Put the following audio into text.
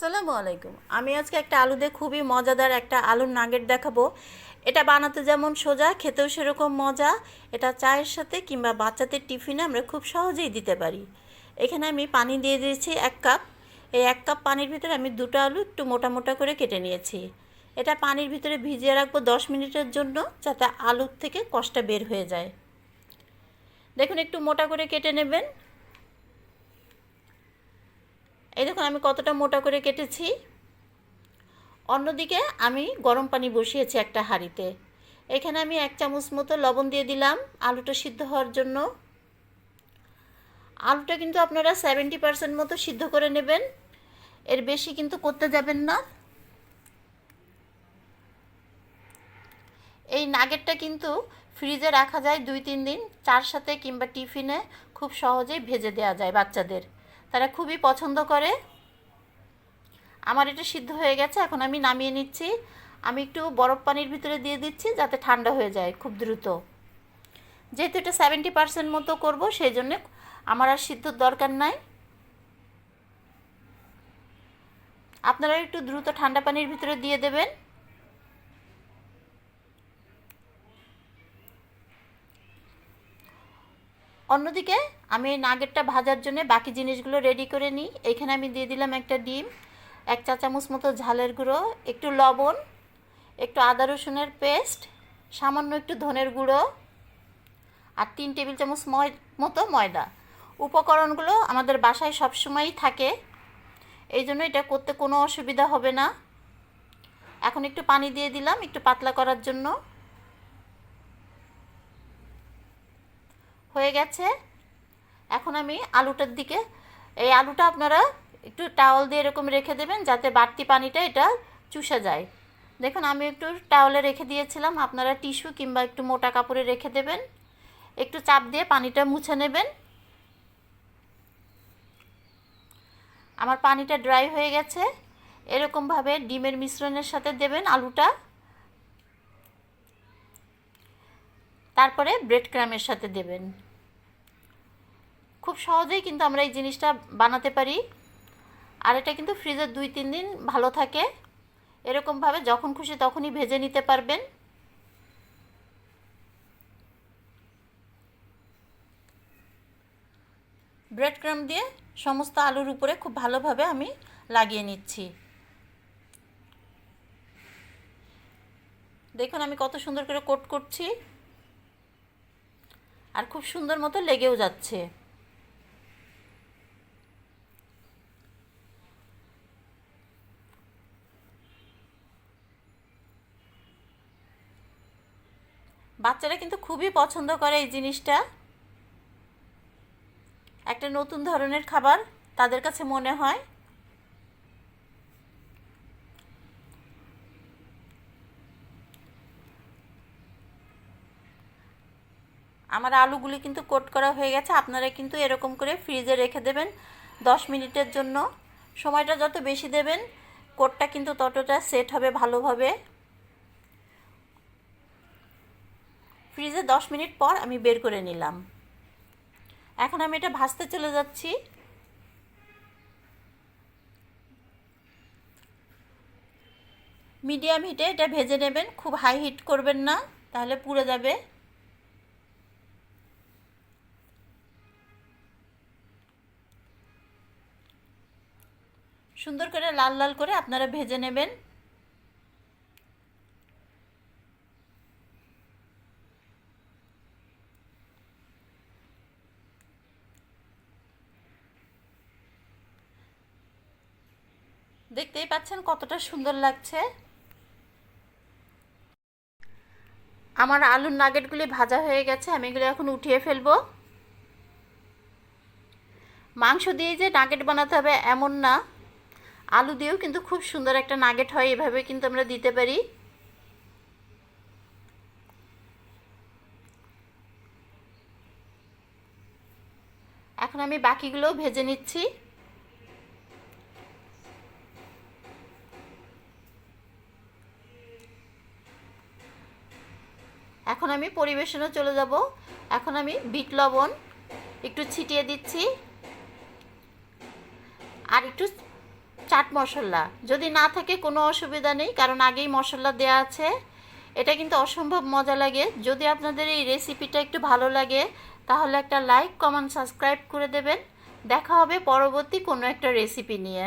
আসসালামু আলাইকুম। আমি আজকে একটা আলু দিয়ে খুবই মজাদার একটা আলুর নাগেট দেখাবো। এটা বানাতে যেমন সোজা, খেতেও সেরকম মজা। এটা চায়ের সাথে কিংবা বাচ্চাদের টিফিনে আমরা খুব সহজেই দিতে পারি। এখানে আমি পানি দিয়ে দিয়েছি এক কাপ। এই এক কাপ পানির ভিতরে আমি দুটো আলু একটু মোটা মোটা করে কেটে নিয়েছি। এটা পানির ভিতরে ভিজিয়ে রাখব দশ মিনিটের জন্য, যাতে আলুর থেকে কষটা বের হয়ে যায়। দেখুন, একটু মোটা করে কেটে নেবেন। এই দেখুন, আমি কতটা মোটা করে কেটেছি। অন্যদিকে আমি গরম পানি বসিয়েছি একটা হাঁড়িতে। এখানে আমি এক চামচ মতো লবণ দিয়ে দিলাম আলুটা সিদ্ধ হওয়ার জন্য। আলুটা কিন্তু আপনারা সেভেন্টি পার্সেন্ট মতো সিদ্ধ করে নেবেন। এর বেশি কিন্তু করতে যাবেন না। এই নাগেটটা কিন্তু ফ্রিজে রাখা যায় দুই তিন দিন, চার সাথে কিংবা টিফিনে খুব সহজেই ভেজে দেওয়া যায় বাচ্চাদের। তারা খুবই পছন্দ করে। আমার এটা সিদ্ধ হয়ে গেছে, এখন আমি নামিয়ে নিচ্ছি। আমি একটু বরফ পানির ভিতরে দিয়ে দিচ্ছি যাতে ঠান্ডা হয়ে যায় খুব দ্রুত। যেহেতু এটা সেভেন্টি পার্সেন্ট মতো করব, সেই জন্যে আমার আর সিদ্ধর দরকার নাই। আপনারা একটু দ্রুত ঠান্ডা পানির ভিতরে দিয়ে দেবেন। অন্যদিকে আমি এই নাগেটটা ভাজার জন্য বাকি জিনিসগুলো রেডি করে নিই। এখানে আমি দিয়ে দিলাম একটা ডিম, এক চা চামচ মতো ঝালের গুঁড়ো, একটু লবণ, একটু আদা রসুনের পেস্ট, সামান্য একটু ধনের গুঁড়ো আর তিন টেবিল চামচ ময়, মতো ময়দা। উপকরণগুলো আমাদের বাসায় সবসময়ই থাকে। এই জন্য এটা করতে কোনো অসুবিধা হবে না। এখন একটু পানি দিয়ে দিলাম একটু পাতলা করার জন্য। হয়ে গেছে। এখন আমি আলুটার দিকে, এই আলুটা আপনারা একটু টাওয়াল দিয়ে এরকম রেখে দেবেন যাতে বাড়তি পানিটা এটা চুষে যায়। দেখুন, আমি একটু টাওয়ালে রেখে দিয়েছিলাম, আপনারা টিস্যু কিংবা একটু মোটা কাপড়ে রেখে দেবেন। একটু চাপ দিয়ে পানিটা মুছে নেবেন। আমার পানিটা ড্রাই হয়ে গেছে। এরকমভাবে ডিমের মিশ্রণের সাথে দেবেন আলুটা। তারপরে ব্রেড ক্রামের সাথে দেবেন। খুব সহজেই কিন্তু আমরা এই জিনিসটা বানাতে পারি। আর এটা কিন্তু ফ্রিজে দুই, তিন দিন ভালো থাকে। এরকমভাবে যখন খুশি তখনই ভেজে নিতে পারবেন। ব্রেড ক্রাম দিয়ে সমস্ত আলুর উপরে খুব ভালোভাবে আমি লাগিয়ে নিচ্ছি। দেখুন আমি কত সুন্দর করে কোট করছি। আর খুব সুন্দর মতো লেগেও যাচ্ছে। বাচ্চারা কিন্তু খুবই পছন্দ করে এই জিনিসটা। একটা নতুন ধরনের খাবার তাদের কাছে মনে হয়। আমার আলুগুলি কিন্তু কোট করা হয়ে গেছে। আপনারা কিন্তু এরকম করে ফ্রিজে রেখে দেবেন দশ মিনিটের জন্য। সময়টা যত বেশি দেবেন, কোটটা কিন্তু ততটা সেট হবে ভালোভাবে। ফ্রিজে দশ মিনিট পর আমি বের করে নিলাম। এখন আমি এটা ভাজতে চলে যাচ্ছি। মিডিয়াম হিটে এটা ভেজে নেবেন। খুব হাই হিট করবেন না, তাহলে পুড়ে যাবে। সুন্দর করে লাল লাল করে আপনারা ভেজে নেবেন। দেখতেই পাচ্ছেন কতটা সুন্দর লাগছে। আমার আলুর নাগেটগুলি ভাজা হয়ে গেছে, আমি এগুলো এখন উঠিয়ে ফেলব। মাংস দিয়ে যে নাগেট বানাতে হবে এমন না। আলু দিয়েও কিন্তু খুব সুন্দর একটা নাগেট হয়, এভাবে কিন্তু আমরা দিতে পারি। এখন আমি বাকিগুলোও ভেজে নিচ্ছি। এখন আমি পরিবেশনে চলে যাব। এখন আমি বিট লবণ একটু ছিটিয়ে দিচ্ছি। আর একটু চাট মশলা। যদি না থাকে কোনো অসুবিধা নেই, কারণ আগেই মশলা দেওয়া আছে। এটা কিন্তু অসম্ভব মজা লাগে। যদি আপনাদের এই রেসিপিটা একটু ভালো লাগে, তাহলে একটা লাইক, কমেন্ট, সাবস্ক্রাইব করে দেবেন। দেখা হবে পরবর্তী কোনো একটা রেসিপি নিয়ে।